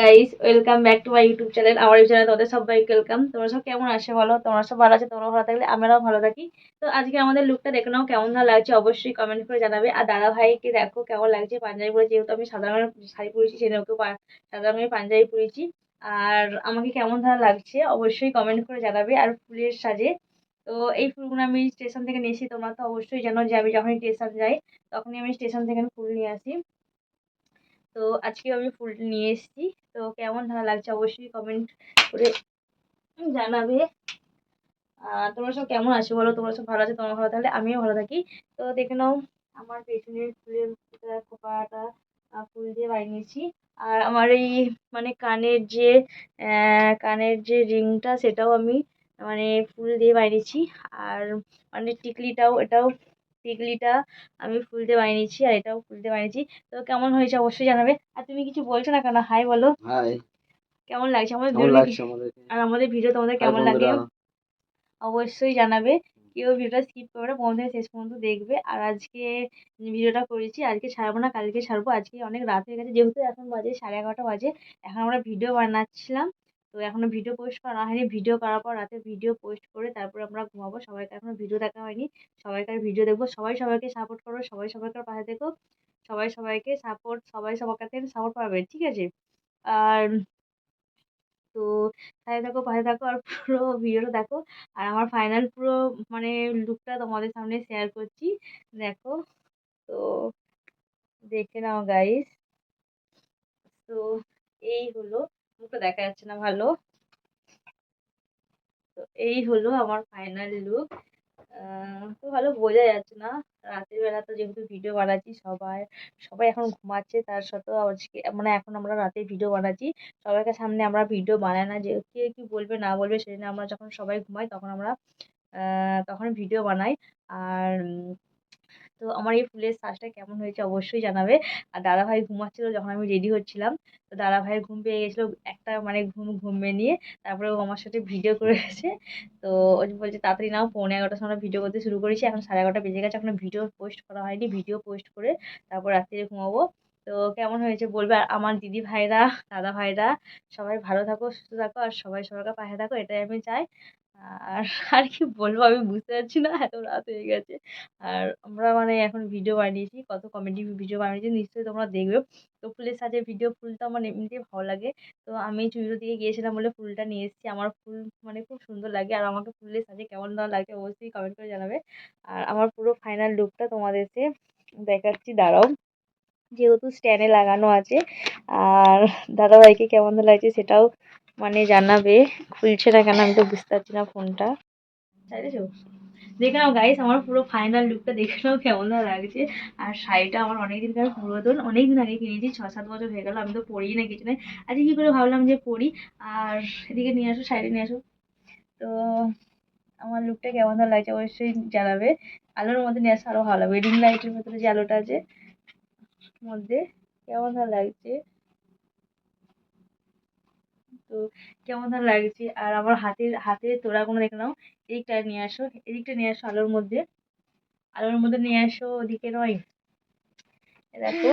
Guys welcome back to my YouTube channel আমার YouTube channel তোমাদের সবাইকে ওয়েলকাম তোমরা সব কেমন আছে? বলো তোমরা সব ভালো আছে? তোমরা ভালো থাকলে আমরাও ভালো থাকি। তো আজকে আমাদের লুকটা দেখে নাও, কেমন ভালো লাগছে অবশ্যই কমেন্ট করে জানাবে। আর দাদা ভাইকে দেখো কেমন লাগছে পাঞ্জাবি পরে, যেহেতু আমি রঙের শাড়ি পরেছি সেই ওকে সাদা পাঞ্জাবি পরেছি। আর আমাকে কেমন ভালো লাগছে অবশ্যই কমেন্ট করে জানাবে, আর ফুলের সাজে। তো এই ফুলগুলো আমি স্টেশন থেকে নিয়ে নিয়েছি, তোমরা তো অবশ্যই জানো যে আমি যখনই স্টেশন যাই, তখনই আমি স্টেশন থেকে ফুল নিয়ে আসি। তো আজকে আমি ফুল নিয়ে এসেছি। তো কেমন ভালো লাগছে অবশ্যই কমেন্ট করে জানাবে। তোমরা সব কেমন আছো বলো? তোমরা সব ভালো আছে? তোমরা ভালো থাকলে আমিও ভালো থাকি। তো দেখে নাও, আমার পেছনের ফুলের খোপাটা ফুল দিয়ে বানিয়েছি আর আমার এই মানে কানের যে কানের যে রিংটা, সেটাও আমি মানে ফুল দিয়ে বানিয়েছি আর মানে টিকলিটাও, এটাও টিকলিটা আমি ফুল দিয়ে বানিয়েছি আর এটাও ফুল দিয়ে বানিয়েছি। তো কেমন হয়েছে অবশ্যই জানাবে। আর তুমি কিছু বলছো না কেন? হাই বলো। হাই কেমন লাগছে আমাদের ভিডিও আর আমাদের ভিডিও তোমাদের কেমন লাগে? অবশ্যই জানাবে। কেউ ভিডিওটা স্কিপ করবে না প্রথম থেকে শেষ পর্যন্ত দেখবে। আর আজকে ভিডিওটা করেছি আজকে ছাড়বো না কালকে ছাড়বো। আজকে অনেক রাত হয়ে গেছে যেহেতু এখন বাজে সাড়ে এগারোটা বাজে এখন আমরা ভিডিও বানাচ্ছিলাম। তো এখনও ভিডিও পোস্ট করা হয়নি। ভিডিও করার পর রাতে ভিডিও পোস্ট করে তারপর আমরা ঘুমাবো। সবাইকে এখনও ভিডিও দেখা হয়নি। সবাইকার ভিডিও দেখব। সবাই সবাইকে সাপোর্ট করো। সবাই সবাইকার পাশে দেখো সবাই সবাইকে সাপোর্ট সবাই সবার কাছে সাপোর্ট পাবে, ঠিক আছে? আর তো সাথে থাকো, পাশে থাকো আর পুরো ভিডিওটা দেখো। আর আমার ফাইনাল পুরো মানে লুকটা তোমাদের সামনে শেয়ার করছি। দেখো, তো দেখে নাও গাইস তো এই হলো। মুখটা দেখা যাচ্ছে না ভালো। তো এই হলো আমার ফাইনাল লুক তো ভালো বোঝা যাচ্ছে না। রাতের বেলা তো যেহেতু ভিডিও বানাচ্ছি সবাই সবাই এখন ঘুমাচ্ছে, তার সত্ত্বেও আজকে মানে এখন আমরা রাতে ভিডিও বানাচ্ছি। সবাইকে সামনে আমরা ভিডিও বানাই না, যে কে কী বলবে, না বলবে, সেদিন আমরা যখন সবাই ঘুমাই, তখন আমরা তখন ভিডিও বানাই। আর তো আমার এই ফুলের সাজটা কেমন হয়েছে অবশ্যই জানাবে। আর দাদাভাই ঘুমাচ্ছিল যখন আমি রেডি হচ্ছিলাম। তো দাদাভাইয়ের ঘুম পেয়ে গেছিল একটা মানে ঘুম ঘুমিয়ে নিয়ে। তারপরে ও আমার সাথে ভিডিও করেছে তো ও বলছে, তাড়াতাড়ি নাও, পৌনে এগারোটার সময় ভিডিও করতে শুরু করেছি। এখন সাড়ে এগারোটা বেজে গেছে। এখনও ভিডিও পোস্ট করা হয়নি। ভিডিও পোস্ট করে তারপর রাত্রিরে ঘুমাবো। তো কেমন হয়েছে বলবে? আর আমার দিদি ভাইরা, দাদা ভাইরা, সবাই ভালো থাকো, সুস্থ থাকো। আর সবাই সবার পাশে থাকো, এটাই আমি চাই। আর আর কি বলব? আমি বুঝতে পারছি না, এত রাত হয়ে গেছে। আর আমরা মানে এখন ভিডিও বানিয়েছি, কত কমেডি ভিডিও বানিয়েছি, নিশ্চয়ই তোমরা দেখবে। তো ফুলের সাথে ভিডিও ফুল তো আমার এমনিতেই ভালো লাগে। তো আমি চুড়ির দিকে গিয়েছিলাম বলে ফুলটা নিয়ে এসেছি। আমার ফুল মানে খুব সুন্দর লাগে আর আমাকে ফুলের সাথে কেমন দেওয়া লাগে অবশ্যই কমেন্ট করে জানাবে। আর আমার পুরো ফাইনাল লুকটা তোমাদেরকে দেখাচ্ছি, দাঁড়াও। যেহেতু স্ট্যান্ডে লাগানো আছে, আর দাদাভাইকে কেমন লাগছে সেটাও মানে জানাবে, খুলছে না কেন আমি তো বুঝতে পারছি না ফোনটা। চাইছো দেখে নাও গাইস আমার পুরো ফাইনাল লুকটা দেখে নাও কেমন লাগছে। আর শাড়িটা আমার অনেক দিনকার পুরাতন অনেক দিন আগে কিনেছি ছ সাত বছর হয়ে গেল, আমি তো পরিই না কিছু নেই আজকে কী করে ভাবলাম যে পরি, আর এদিকে নিয়ে আসো, শাড়ি নিয়ে আসো। তো আমার লুকটা কেমন লাগছে অবশ্যই জানাবে। আলোর মধ্যে নিয়ে আসো আরও ভালো লাগবে। রিং লাইটের ভেতরে যে আলোটা আছে, মধ্যে কেমন লাগছে। তো কেমন ধর লাগছে। আর আমার হাতের হাতের তোড়াগুলো দেখে নাও। এদিকটা নিয়ে আসো, এদিকটা নিয়ে আসো আলোর মধ্যে। আলোর মধ্যে নিয়ে আসো, ওদিকে নয়। দেখো,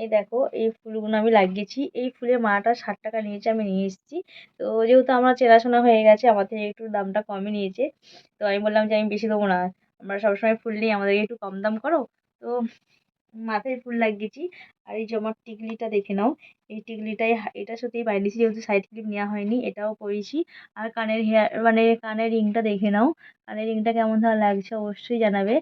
এই দেখো, এই ফুলগুলো আমি লাগিয়েছি। এই ফুলের মালাটা ষাট টাকা নিয়েছে, আমি নিয়ে এসেছি। তো যেহেতু আমার চেনাশোনা হয়ে গেছে, আমার থেকে একটু দামটা কমই নিয়েছে। তো আমি বললাম যে আমি বেশি দেবো না। আমরা সবসময় ফুল নিই, আমাদেরকে একটু কম দাম করো। তো মাথায় ফুল লাগিয়েছি। আর এই যে আমার টিকলিটা দেখে নাও, এই টিকলিটাই এটা সত্যিই বানিয়েছি যেহেতু সাইড ক্লিপ নেওয়া হয়নি, এটাও পরেছি। আর কানের হেয়ার মানে কানের রিংটা দেখে নাও, কানের রিংটা কেমন ধর লাগছে অবশ্যই জানাবে।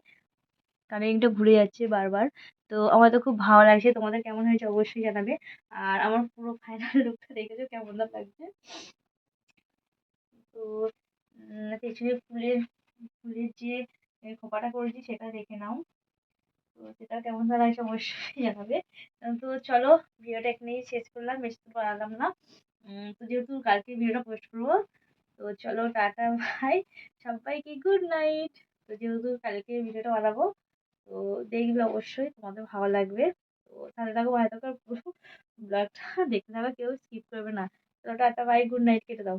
কানের রিংটা ঘুরে যাচ্ছে বারবার। তো আমার তো খুব ভালো লাগছে, তোমাদের কেমন হয়েছে অবশ্যই জানাবে। আর আমার পুরো ফাইনাল লুকটা দেখেছ, কেমন লাগছে? তো পেছনে ফুলের ফুলের যে খোপাটা করেছি, সেটা দেখে নাও। তো সেটা কেমন লাগছে অবশ্যই জানাবে। তো চলো ভিডিওটা এখানেই শেষ করলাম, বেশি তো বাড়ালাম না। তো যেহেতু কালকে ভিডিওটা পোস্ট করব, তো চলো টাটা ভাই সবাইকে গুড নাইট তো যেহেতু কালকে ভিডিওটা বানাবো, তো দেখবে অবশ্যই তোমাদের ভালো লাগবে। তো তাহলে থাকো, ভালো থাকো পুরো ব্লগটা দেখতে থাকো, কেউ স্কিপ করবে না। তো টাটা বাই গুড নাইট কেটে দাও।